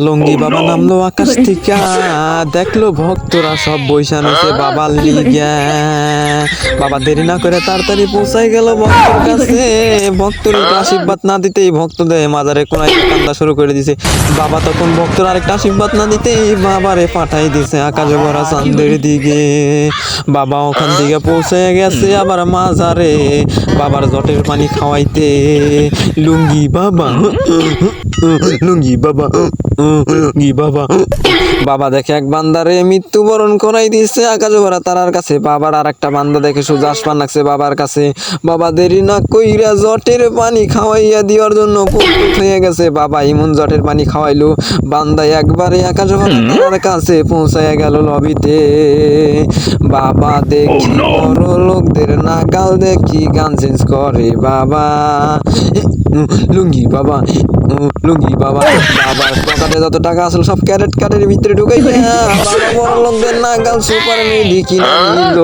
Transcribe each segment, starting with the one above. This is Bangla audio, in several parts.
লঙ্গি বাবা নামলো আকাশ থেকে। দেখল ভক্তরা সব বৈশান হয়েছে বাবার লিগা বাবা দেরি না করে তাড়াতাড়ি পৌঁছাই গেল ভক্তর কাছে। ভক্তর আশীর্বাদ না দিতেই ভক্তদের মাজারে কোনায় কান্দা শুরু করে দিছে। বাবা তখন ভক্তর আরেকটা আশীর্বাদ না দিতেই বাবারে পাঠাই দিছে আকাশে ভরা চান্দের দিকে। বাবা ওখান থেকে পৌঁছে গেছে আবার মাজারে। বাবার জটের পানি খাওয়াইতে। লুঙ্গি বাবা। লুঙ্গি বাবা লুঙ্গি বাবা। বাবা দেখে এক বান্দারে মৃত্যুবরণ করাই দিয়েছে আকাশ ভরা তারার কাছে। বাবার আর একটা বান্দা দেখে সোজা আসমান লাগছে বাবার কাছে। বাবা দেরি না কইরা জটের পানি খাওয়াইয়া দেওয়ার জন্য প্রস্তুত হয়ে গেছে। বাবা ইমন জটের পানি খাওয়াইলো। বান্দা একবারে আকাশ ভরা তারার কাছে পৌঁছায় গেল লবিতে। বাবা দেখি বড় লোকদের নাগাল দেখি গান চেঞ্জ করে বাবা। লুঙ্গি বাবা লুঙ্গি, বাবা বাবার পকেটে যত টাকা আসলো সব ক্যারেট কার্ডের ভিতরে ঢুকাই বাবা বড় লোকদের নাগাল সুপার মিডি কিনা নিল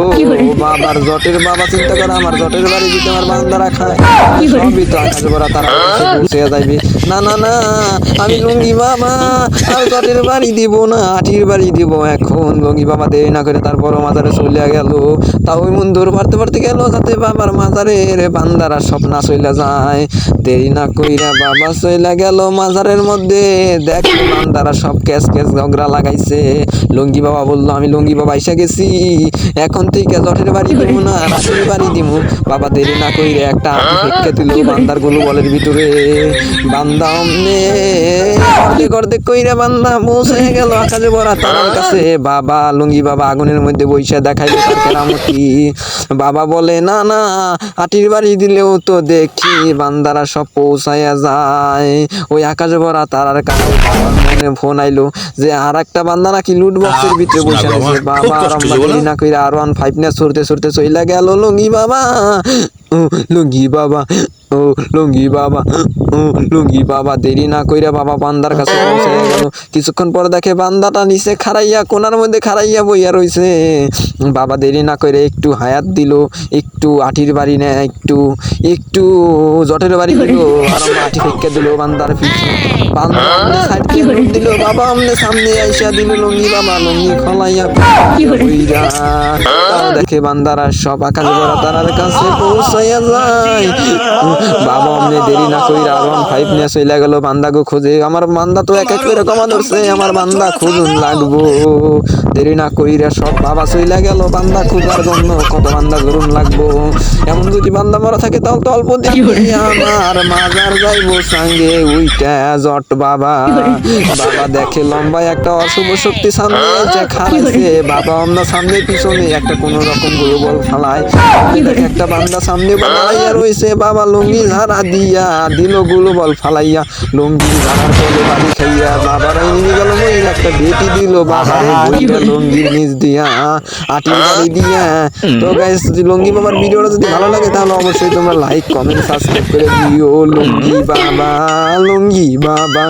বাবার জটের বাবা চিন্তা করে, আমার জটের বাড়ি দিতে আমার বান্দারা খায়, সবই তো আকাশ ভরা তারা পৌঁছে যাইবে। না না না, আমি লুঙ্গি বাবা আর জটের বাড়ি দিব না, আটির বাড়ি দিব এখন। লুঙ্গি বাবা দেরি না করে তারপর মাজারে চলে গেল। তা ওই মন্দুর পারতে পারতে গেল, যাতে বাবার মাজারের বান্দারা সব না চলে যায়। দেরি না কইরা বাবা চলে গেল মাজারের মধ্যে। দেখ বান্দারা সব ক্যাশ ক্যাশ ঝগড়া লাগাইছে। লুঙ্গি বাবা বলল, আমি লুঙ্গি বাবা এসে গেছি। এখন থেকে জটের বাড়ি দিব না রাতের বাড়ি দিব। বাবা দেরি না কইরে একটা ফেটকে দিল বান্দারগুলো বলের ভিতরে। বান্দা অমনে করতে করতে কইরে বান্দা পৌঁছে গেল আকাশে ভরা তারার কাছে। বাবা লুঙ্গি বাবা আগুনের মধ্যে বইসা দেখাইলো তার কেরামতি। বাবা বলে না না আটির বাড়ি দিলেও তো দেখি বান্দারা সব পৌঁছাইয়া যায়। ওই আকাশে ভরা তারার কাছে বাবার মনে ফোন আইলো যে আর একটা বান্দা নাকি লুট বক্সের ভিতরে বসে আছে বাবা আর আমরা দেরি না কইরা আর ওয়ান ফাইভ নিয়ে ছুটতে ছুটতে চইলা গেল লুঙ্গি বাবা। ও লুঙ্গি বাবা। ও লুঙ্গি বাবা ও লুঙ্গি বাবা দেরি না কইরা বাবা বান্দার কাছে পৌঁছে গেল। কিছুক্ষণ পর দেখে বান্দাটা নিচে খাড়াইয়া কোনার মধ্যে খাড়াইয়া বইয়া রইছে। বাবা দেরি না করে একটু হায়াত দিল একটু আটির বাড়ি নেয় একটু একটু জটের বাড়ি দিল আর আটি ফেক্কে দিল বান্দার পিছনে। বান্দা দিল বাবা আমনে সামনে আইসা দিল লুঙ্গি বাবা লুঙ্গি খলাইয়া কইরা দেখে বান্দারা সব আকাশ ভরা তারার কাছে পৌঁছাইয়া যায়। বাবা অমনে দেরি না কই আর ফাইভ নিয়ে চলে গেল বান্দাকে খুঁজে। আমার বান্দা তো এক এক করে কমা ধরছে আমার বান্দা খুঁজুন লাগবো। দেরি না কইরা সব বাবা চলে গেল। বান্দা খুঁজার জন্য কত বান্দা ধরুন লাগবো। এমন যদি বান্দা মরা থাকে তাহলে তো অল্প দেখি আমার মাজার যাইবো সঙ্গে উইটা জট বাবা। বাবা দেখে লম্বায় একটা অশুভ শক্তি সামনে এসে খারাইছে বাবা আমরা সামনে পিছনে একটা কোন রকম গোলবল ফালায় দেখে একটা বান্দা সামনে বানাইয়া রইছে। বাবা লুঙ্গি ঝাড়া দিয়া দিল গোলবল ফালাইয়া। লুঙ্গি ঝাড়ার তলে বাড়ি খাইয়া বাবারাই নিয়ে গেল। একটা বেটি দিল। বইটা লুঙ্গির নিচ দিয়া, আটির বাড়ি দিয়া। তো গাইস লুঙ্গি বাবার ভিডিওটা যদি ভালো লাগে, তাহলে অবশ্যই তোমরা লাইক কমেন্ট সাবস্ক্রাইব করে দিও। লুঙ্গি বাবা লুঙ্গি বাবা